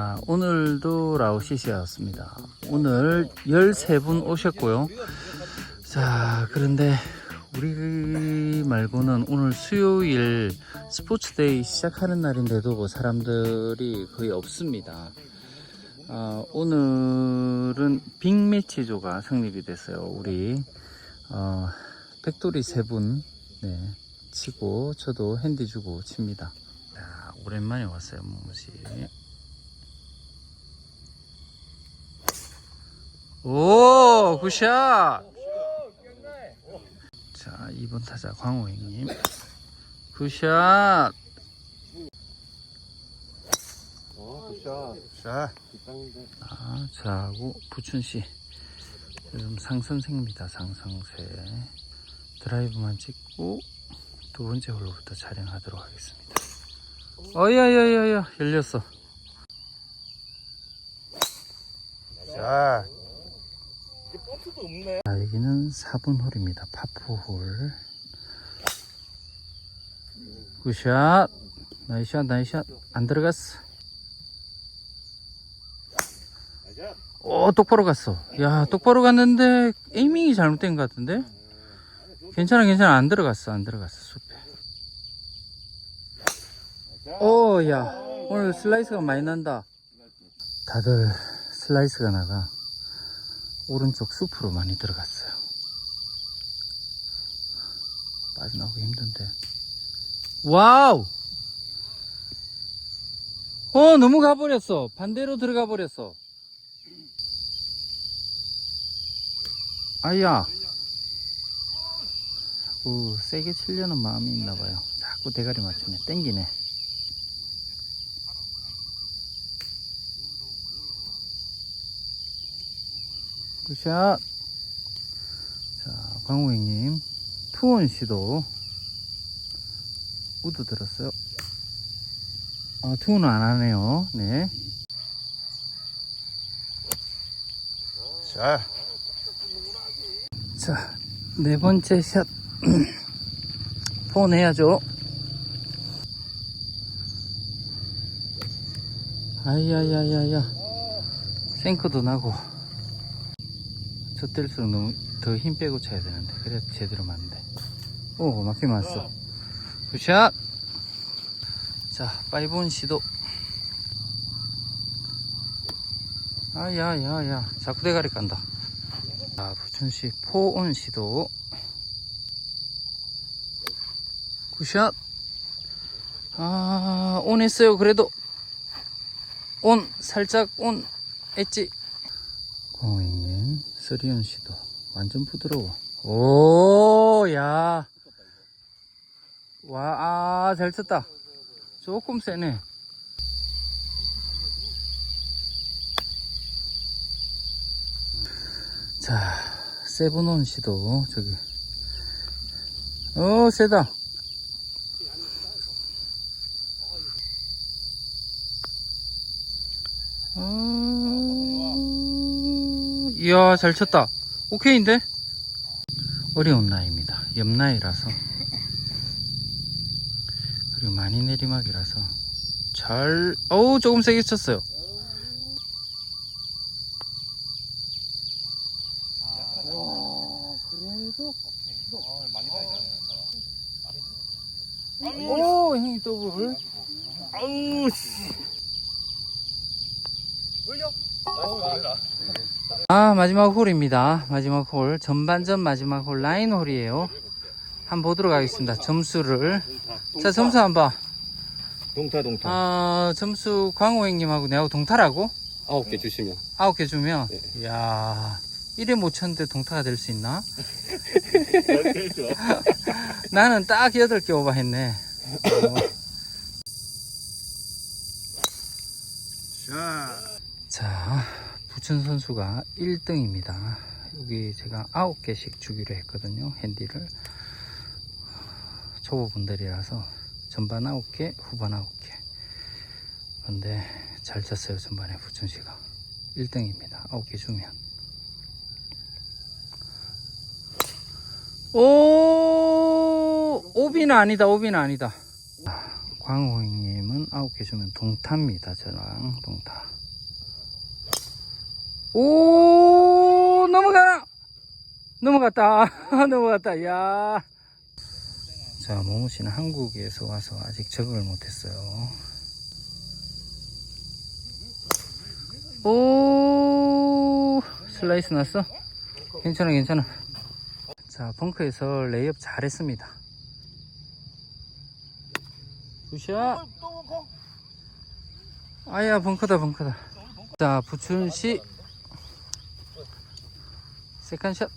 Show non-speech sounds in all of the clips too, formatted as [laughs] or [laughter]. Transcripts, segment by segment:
아, 오늘도 라오시시였습니다. 오늘 13분 오셨고요. 자, 그런데 우리 말고는 오늘 수요일 스포츠데이 시작하는 날인데도 사람들이 거의 없습니다. 아, 오늘은 빅매치조가 성립이 됐어요. 우리 어, 백돌이 세분 네, 치고 저도 핸디 주고 칩니다. 자, 오랜만에 왔어요, 모모씨. 오, 굿샷! 자, 2번 타자 광호행님. 굿샷! 어, 굿샷. 자. 아, 저하고 부춘씨. 요즘 상선생입니다, 상성세. 드라이브만 찍고 두 번째 홀로부터 촬영하도록 하겠습니다. 어야야야야, 열렸어. 자, 버트도 없네. 자, 여기는 4분 홀입니다. 파포홀. 굿샷. 나이샷, 나이샷. 안 들어갔어. 오, 똑바로 갔어. 야, 똑바로 갔는데, 에이밍이 잘못된 것 같은데? 괜찮아, 괜찮아. 안 들어갔어, 안 들어갔어, 숲에. 오, 야. 오늘 슬라이스가 많이 난다. 다들 슬라이스가 나가. 오른쪽 숲으로 많이 들어갔어요. 빠져나오기 힘든데. 와우! 어, 너무 가버렸어. 반대로 들어가 버렸어. 아야. 자꾸 세게 치려는 마음이 있나 봐요. 자꾸 대가리 맞추네. 땡기네. 굿샷. 자, 광우행님. 투원 씨도 우드 들었어요. 아, 투원은 안 하네요. 네. 자. 자, 네 번째 샷. [clears throat] 폰 해야죠. 아야야야야. 생크도 나고. 저 때일수록 너무 더 힘 빼고 쳐야 되는데. 그래야 제대로 맞는데. 오, 맞긴 맞았어. 굿샷! 자, 파이브온 시도. 아야야야. 자꾸 대가리 깐다. 자, 부천시 포온 시도. 굿샷. 아, 온 했어요. 그래도. 온, 살짝 온 했지. 고잉님, 서리온 시도. 완전 부드러워. 오, 야. 와, 아, 잘 쳤다. 조금 세네. 자, 세븐온 시도, 저기. 어, 세다. 이야, 잘 쳤다. 오케이인데? 어려운 나이입니다. 옆나이라서. 그리고 많이 내리막이라서. 잘, 어우, 조금 세게 쳤어요. 어, 그래도. 어, 많이 봐야 오, 형이 더블. 아우, 씨. 돌려. 나이스, 아, 마지막 홀입니다. 마지막 홀. 전반전 마지막 홀, 라인 홀이에요. 한번 보도록 하겠습니다. 점수를. 자, 점수 한번 봐. 동타, 동타. 아, 점수 광호 형님하고 내하고 동타라고? 아홉 개 주시면. 아홉 개 주면, 네. 이야, 1회 못 쳤는데 동타가 될 수 있나? [laughs] 나는 딱 8개 오버했네. 어. 자, 부천 선수가 1등입니다. 여기 제가 9개씩 주기로 했거든요. 핸디를. 초보분들이라서 전반 9개, 후반 9개. 근데 잘 쳤어요. 전반에 부천 씨가. 1등입니다. 9개 주면. 오, 오비는 아니다. 오비는 아니다. 광호님은 아홉 개 주면 동타입니다. 저랑 동타. 오 넘어가나? 넘어갔다. [laughs] 넘어갔다. 야. 자, 모모 씨는 한국에서 와서 아직 적응을 못했어요. 오 슬라이스 났어? 괜찮아, 괜찮아. 자, 벙커에서 레이업 잘했습니다. 굿샷. 아야, 벙커다, 벙커다. 자, 부춘 씨. 세컨샷.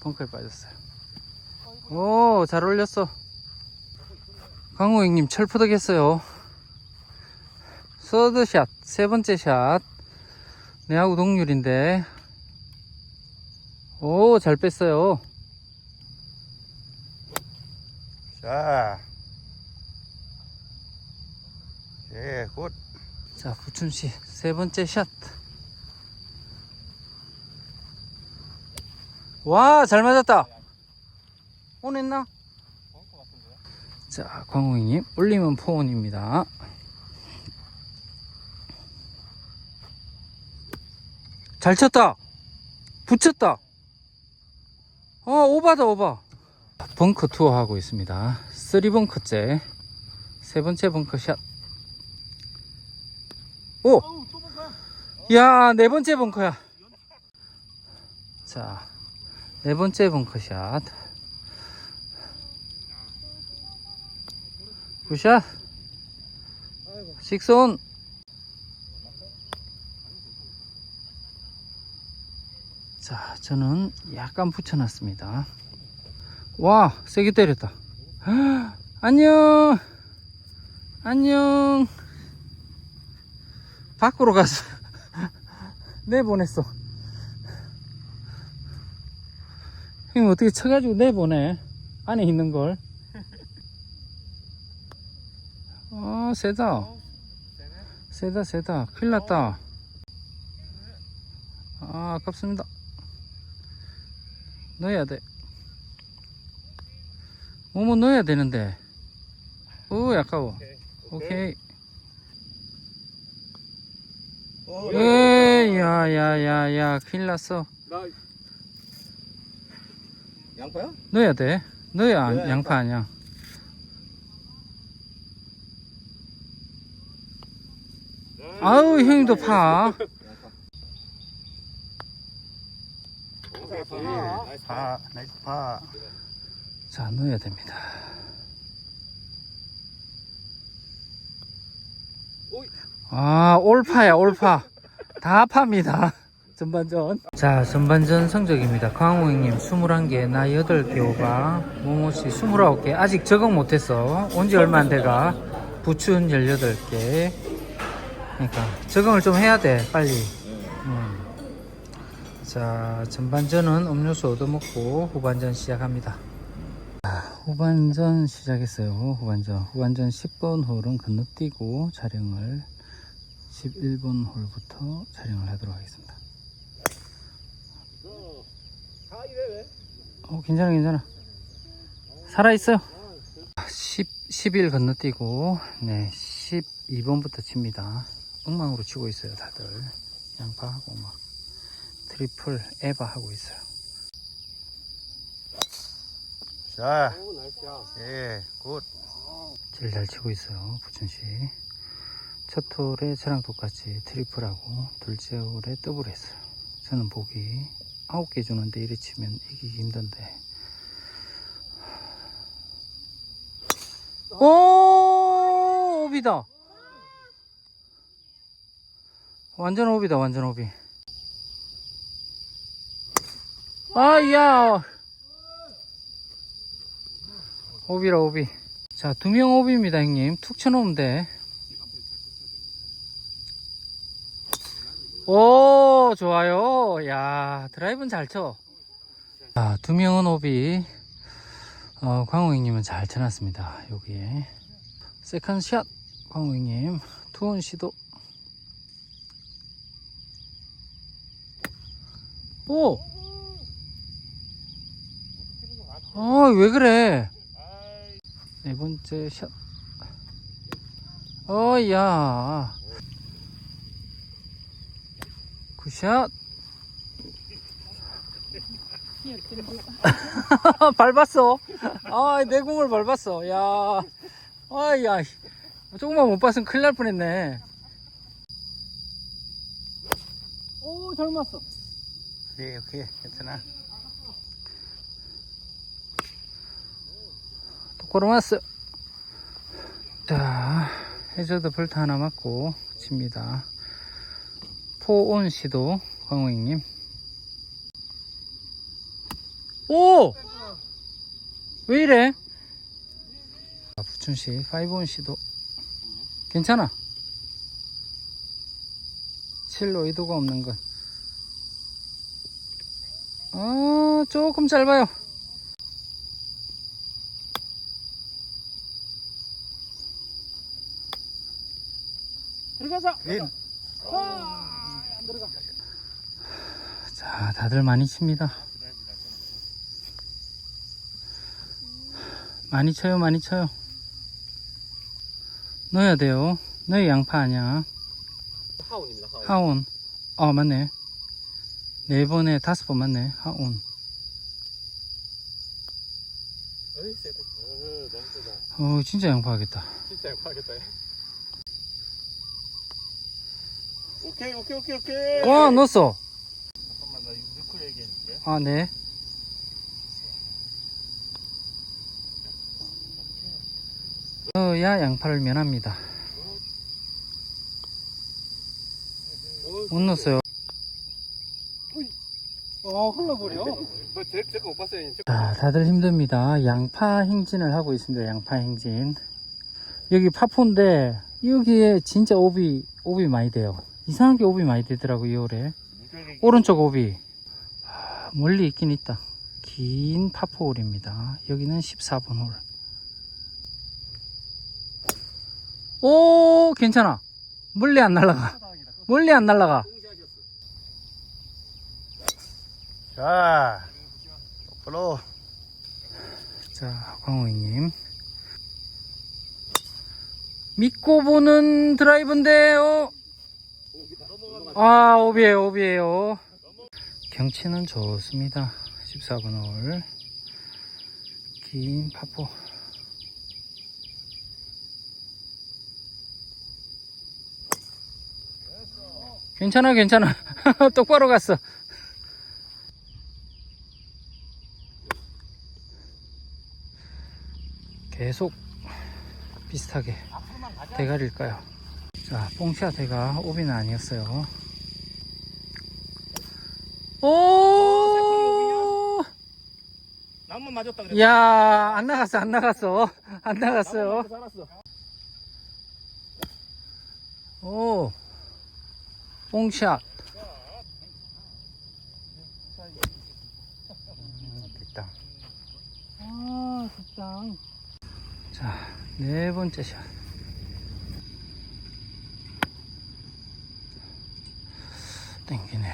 벙커에 빠졌어요. 오, 잘 올렸어. 강호 형님 철푸덕 했어요. 서드샷, 세 번째 샷. 내하고 동률인데. 오, 잘 뺐어요. 자. 예, 굿. 자, 부춘 씨, 세 번째 샷. 와, 잘 맞았다. 오냈나? 자, 광호님, 올리면 포온입니다. 잘 쳤다. 붙였다. 어, 오바다, 오바. 벙커 투어 하고 있습니다. 3벙커째. 세 번째 벙커 샷. 오! 야, 네 번째 벙커야. 자, 네 번째 벙커샷. 굿샷. 식손. 자, 저는 약간 붙여놨습니다. 와, 세게 때렸다. [gasps] 안녕. 안녕. 밖으로 가서 [laughs] 내보냈어. 형님 어떻게 쳐가지고 내보내? 안에 있는 걸. 아 세다. 세다 세다. 큰일 났다. 아 아깝습니다. 넣어야 돼. 뭐뭐 넣어야 되는데. 오 아까워. 오케이. 에이, 야, 야, 야, 야, 큰일 났어. 나 양파야? 넣어야 돼. 넣어야 안- 넣어야 양파 아니야. 아우, 형님도 파. 나이스 파. 나이스 파. 자, 넣어야 됩니다. 아, 올파야, 올파. 다 팝니다. 전반전. 자, 전반전 성적입니다. 강호 형님 21개, 나 8개 오바, 모모씨 29개. 아직 적응 못했어. 온지 얼마 안 돼가. 부춘 18개. 그러니까, 적응을 좀 해야 돼, 빨리. 음. 자, 전반전은 음료수 얻어먹고 후반전 시작합니다. 후반전 시작했어요. 후반전. 후반전 10번 홀은 건너뛰고 촬영을 11번 홀부터 촬영을 하도록 하겠습니다. 어, 괜찮아, 괜찮아. 살아있어요. 10, 10일 건너뛰고, 네, 12번부터 칩니다. 엉망으로 치고 있어요, 다들. 양파하고 막, 트리플, 에바 하고 있어요. 자. 예, 굿. 제일 잘 치고 있어요, 부천씨. 첫 홀에 저랑 똑같이 트리플하고 둘째 홀에 더블 했어요. 저는 보기 9개 주는데 이래 치면 이기기 힘든데. 오, 오비다. 완전 오비다, 완전 오비. 아, 야. 오비라, 오비. 자, 두 명 오비입니다, 형님. 툭 쳐놓으면 돼. 오, 좋아요. 야, 드라이브는 잘 쳐. 자, 두 명은 오비. 어, 광호 형님은 잘 쳐놨습니다. 여기에. 세컨 샷. 광호 형님. 투원 시도. 오! 어, 왜 그래? 네 번째 샷. 어 야 굿샷. [laughs] 밟았어. 아 내 공을 밟았어. 야. 아 야. 조금만 못 봤으면 큰일 날 뻔했네. 오 잘 맞았어. 오케이 오케이. 괜찮아. 똑바로 맞았어. 자 해저드 볼트 하나 맞고 칩니다 포온 시도 광호잉님. 오! 왜 이래? 아, 부춘씨 5온 시도. 괜찮아. 7로 의도가 없는 건. 아, 조금 짧아요. 들어가자 인안 들어가. 자, 다들 많이 칩니다. 많이 쳐요, 많이 쳐요. 넣어야 돼요. 너희 양파 아니야. 하운입니다 하운 하온. 어, 맞네. 네 번에 다섯 번 맞네. 하온. 어이 세다 어 너무 세다 어, 진짜 양파 하겠다. 진짜 양파하겠다 오케이 오케이 오케이 오케이 와, 넣었어. 잠깐만 나 이거 넣고 얘기해줄게 아, 네. 어, 야, 양파를 면합니다. 못 넣었어요. 어, 흘러버려. 자, 다들 힘듭니다. 양파 행진을 하고 있습니다. 양파 행진. 여기 파포인데, 여기에 진짜 오비, 오비 많이 돼요. 이상하게 오비 많이 되더라고요, 2월에. 오른쪽 오비. 아, 멀리 있긴 있다. 긴 파포홀입니다. 여기는 14번 홀. 오, 괜찮아. 멀리 안 날라가. 멀리 안 날라가. 자 똑바로 자, 광호이님. 믿고 보는 드라이브인데요. 아, 오비에요, 오비에요. 경치는 좋습니다. 14번 홀. 긴 파포. 괜찮아, 괜찮아. [laughs] 똑바로 갔어. 계속 비슷하게 대가리일까요? 자, 뽕샤 대가 오비는 아니었어요. 오! 나만 맞았다 그래 야, 안 나갔어, 안 나갔어. 안 나갔어요. 살았어 오. 뽕샷. 음, 됐다. 아, 됐다. 자, 네 번째 샷. 땡기네.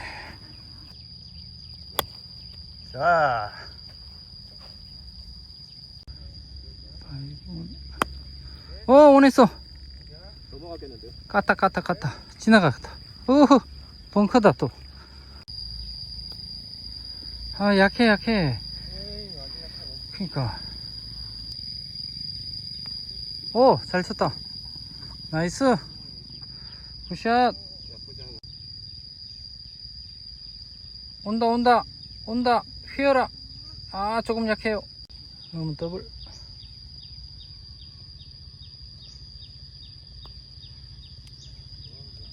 자 어, 원했어. 넘어가겠는데? 까딱 까딱 까딱 지나갔다. 어허 벙커다 또. 아 약해 약해. 그니까. 오 잘 쳤다. 나이스. 굿샷. 온다 온다. 온다. 휘어라. 아 조금 약해요. 너무 더블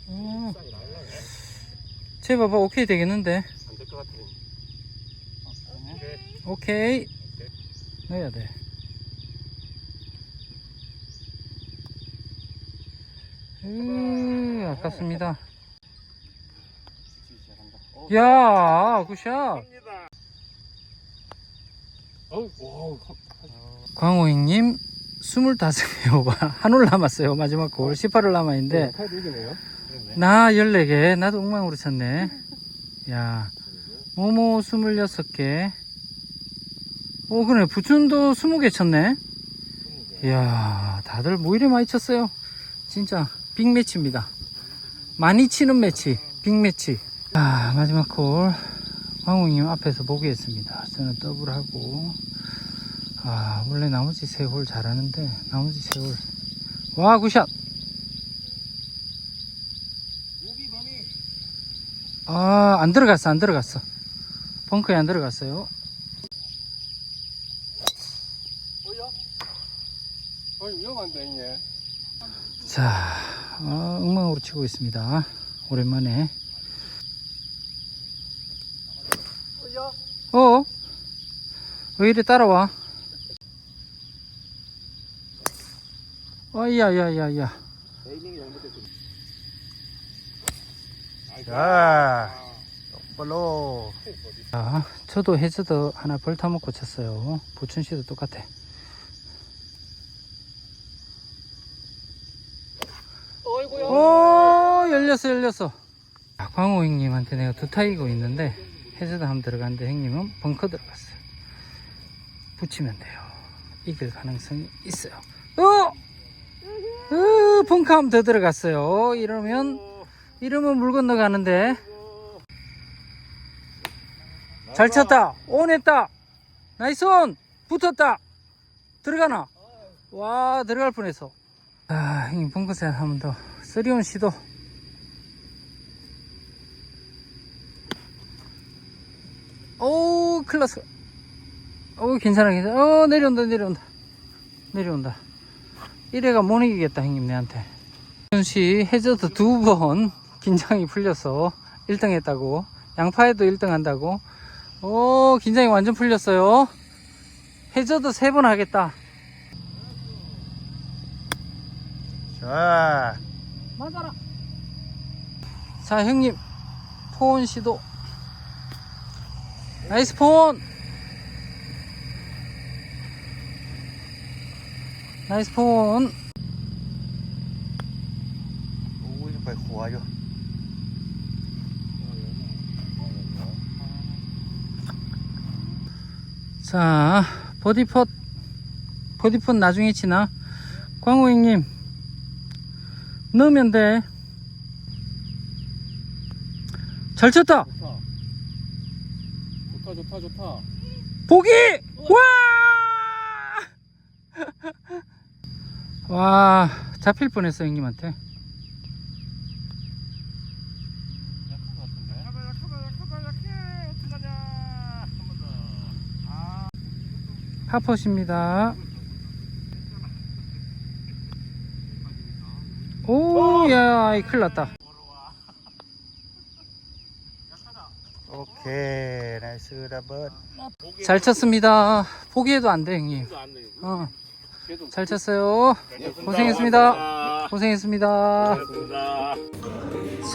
음. 쟤 봐봐 오케이 되겠는데? 안 될 것 같아 오케이. 넣어야 돼. 으, 아깝습니다. 야 굿샷. 광호잉님 25개 오바 한 올 남았어요. 마지막 골 18홀 남아있는데. 칼 들기네요 나 14개 나도 엉망으로 쳤네 야 모모 26개 오 그래 부춘도 20개 쳤네 이야 다들 뭐 이리 많이 쳤어요 진짜 빅매치입니다. 많이 치는 매치, 빅매치. 아, 마지막 콜. 광웅님 앞에서 보기했습니다. 저는 더블하고. 아, 원래 나머지 세 홀 잘하는데, 나머지 세 홀. 와, 굿샷! 아, 안 들어갔어, 안 들어갔어. 벙커에 안 들어갔어요. 자, 어, 엉망으로 치고 있습니다. 오랜만에. 어? 왜 이리 따라와? 어, 야, 야, 야, 야. 자, 똑바로. 자, 저도 해저드 하나 벌타먹고 쳤어요. 부춘 씨도 똑같아. 어이구야. 오, 열렸어, 열렸어. 아, 광호 형님한테 내가 두 타이고 있는데, 해저드 한번 들어갔는데, 형님은 벙커 들어갔어요. 붙이면 돼요. 이길 가능성이 있어요. 어! 어, 벙커 한번 더 들어갔어요. 이러면, 이러면 물 건너가는데. 잘 쳤다. 온 했다. 나이스 온. 붙었다. 들어가나? 와, 들어갈 뻔했어. 아, 형님 벙커샷 한번 더. 쓰리온 시도. 오, 났어. 오, 괜찮아, 괜찮아. 어, 내려온다, 내려온다. 내려온다. 이래가 못 이기겠다, 형님, 내한테. 현씨 해저드 두번 긴장이 풀려서 1등 했다고. 양파에도 1등 한다고. 오, 긴장이 완전 풀렸어요. 해저드 세번 하겠다. 자, 맞아라. 자, 형님. 포온 시도. 나이스 포온. 나이스 포온. 오 이거 빨리 호와요. 자, 버디펫. 버디펫 나중에 치나? 광호 형님. 넣으면 돼. 잘 쳤다. 좋다, 좋다, 좋다. 보기! 와! [laughs] 와, 잡힐 뻔했어, 형님한테. 약한 것 같은데. 약하다, 약하다, 약하다, 약해. 어떡하냐. 한번 더. 아, 파퍼십니다. 오, 야, 이 큰일 났다. 오케이, 나이스 라번. 잘 쳤습니다. 포기해도 안 돼, 형님. 어, 잘 쳤어요. 고생했습니다. 고생했습니다. 고맙습니다.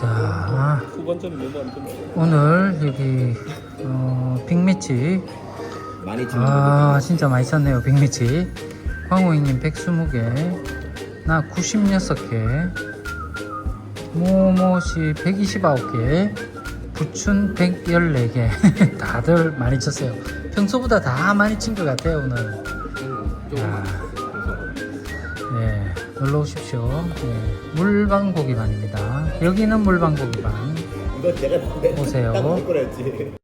자, 끝나. 오늘 여기, 어, 빅매치. 많이 아, 진짜 많이 쳤네요, 빅매치. 광호이님 120개, 나 96개, 모모시 129개, 부춘 114개. [laughs] 다들 많이 쳤어요. 평소보다 다 많이 친 것 같아요, 오늘. 아, 네, 놀러 오십시오. 네, 물방고기반입니다. 여기는 물방고기반. 이거 제가 오세요.